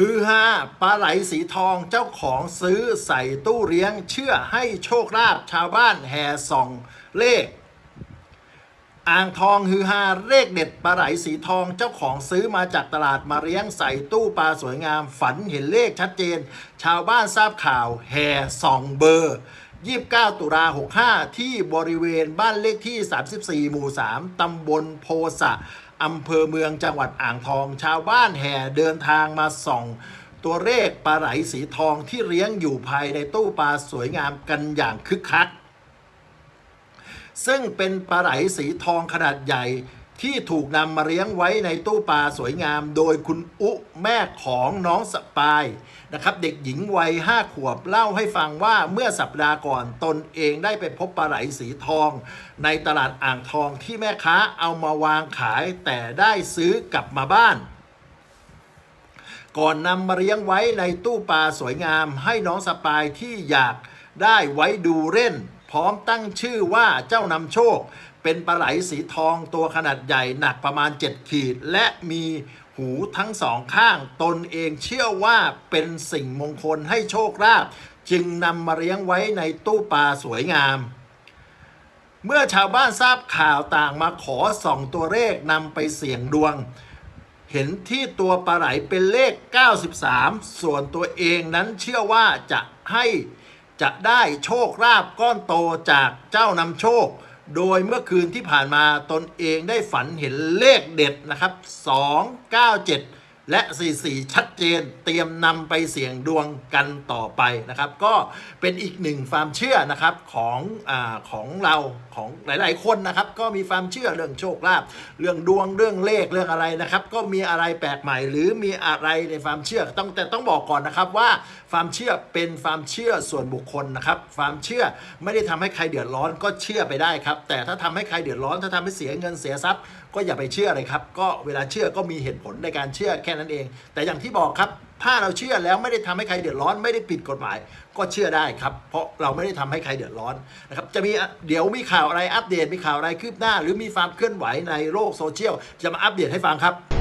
ฮือฮาปลาไหลสีทองเจ้าของซื้อใส่ตู้เลี้ยง เชื่อให้โชคลาภชาวบ้านแห่ส่องเลข อ่างทองฮือฮาเลขเด็ดปลาไหลสีทองเจ้าของซื้อมาจากตลาดมาเลี้ยงใส่ตู้ปลาสวยงามฝันเห็นเลขชัดเจน ชาวบ้านทราบข่าวแห่ส่องเบอร์ 29 ตุลา65 ที่บริเวณบ้านเลขที่ 34 หมู่ 3 ตำบลโพสะ อำเภอเมืองจังหวัดอ่างทอง ชาวบ้านแห่เดินทางมาส่อง ตัวเลขปลาไหลสีทองที่เลี้ยงอยู่ภายในตู้ปลาสวยงามกันอย่างคึกคัก ซึ่งเป็นปลาไหลสีทองขนาดใหญ่ ที่ถูกนำมาเลี้ยงไว้ในตู้ปลาสวยงาม โดยคุณอุแม่ของน้องสปายนะครับ เด็กหญิงวัยห้าขวบเล่าให้ฟังว่าเมื่อสัปดาห์ก่อนตนเองได้ไปพบปลาไหลสีทอง ในตลาดอ่างทองที่แม่ค้าเอามาวางขายแต่ได้ซื้อกลับมาบ้าน ก่อนนำมาเลี้ยงไว้ในตู้ปลาสวยงาม ให้น้องสปายที่อยากได้ไว้ดูเล่น พร้อมตั้งชื่อว่าเจ้านำโชค เป็นปลาไหลสีทองตัวขนาดใหญ่หนักประมาณ 7 ขีด และมีหูทั้งสองข้าง ตนเองเชื่อว่าเป็นสิ่งมงคลให้โชคลาภจึงนำมาเลี้ยงไว้ในตู้ปลาสวยงาม เมื่อชาวบ้านทราบข่าวต่างมาขอส่องตัวเลขนำไปเสี่ยงดวง เห็นที่ตัวปลาไหลเป็นเลข 93 ส่วนตัวเองนั้นเชื่อว่าจะให้ จะได้โชคลาภก้อนโตจากเจ้านำโชค โดยเมื่อคืนที่ผ่านมาตนเองได้ฝันเห็นเลขเด็ดนะครับ 297 และ 44 ชัดเจนเตรียมนำไปเสี่ยงดวงกันต่อไปนะครับ ก็เป็นอีกหนึ่งความเชื่อนะครับของอของเราของหลาย ๆ คนนะครับ ก็มีความเชื่อเรื่องโชคลาภเรื่องดวงเรื่องเลขเรื่องอะไรนะครับ ก็มีอะไรแปลกใหม่ หรือมีอะไรในความเชื่อต้องแต่ต้องบอกก่อนนะครับว่าความเชื่อเป็นความเชื่อส่วนบุคคลนะครับความเชื่อไม่ได้ทำให้ใครเดือดร้อนก็เชื่อไปได้ครับ แต่ถ้าทำให้ใครเดือดร้อนถ้าทำให้เสียเงินเสียทรัพย์ ก็อย่าไปเชื่อเลยครับ ก็เวลาเชื่อก็มีเหตุผลในการเชื่อแค่นั้นเอง แต่อย่างที่บอกครับถ้าเราเชื่อแล้วไม่ได้ทำให้ใครเดือดร้อน ไม่ได้ผิดกฎหมาย ก็เชื่อได้ครับ เพราะเราไม่ได้ทำให้ใครเดือดร้อนนะครับจะมีเดี๋ยวมีข่าวอะไรอัปเดตมีข่าวอะไรคืบหน้า หรือมีความเคลื่อนไหวในโลกโซเชียลจะมาอัปเดตให้ฟังครับ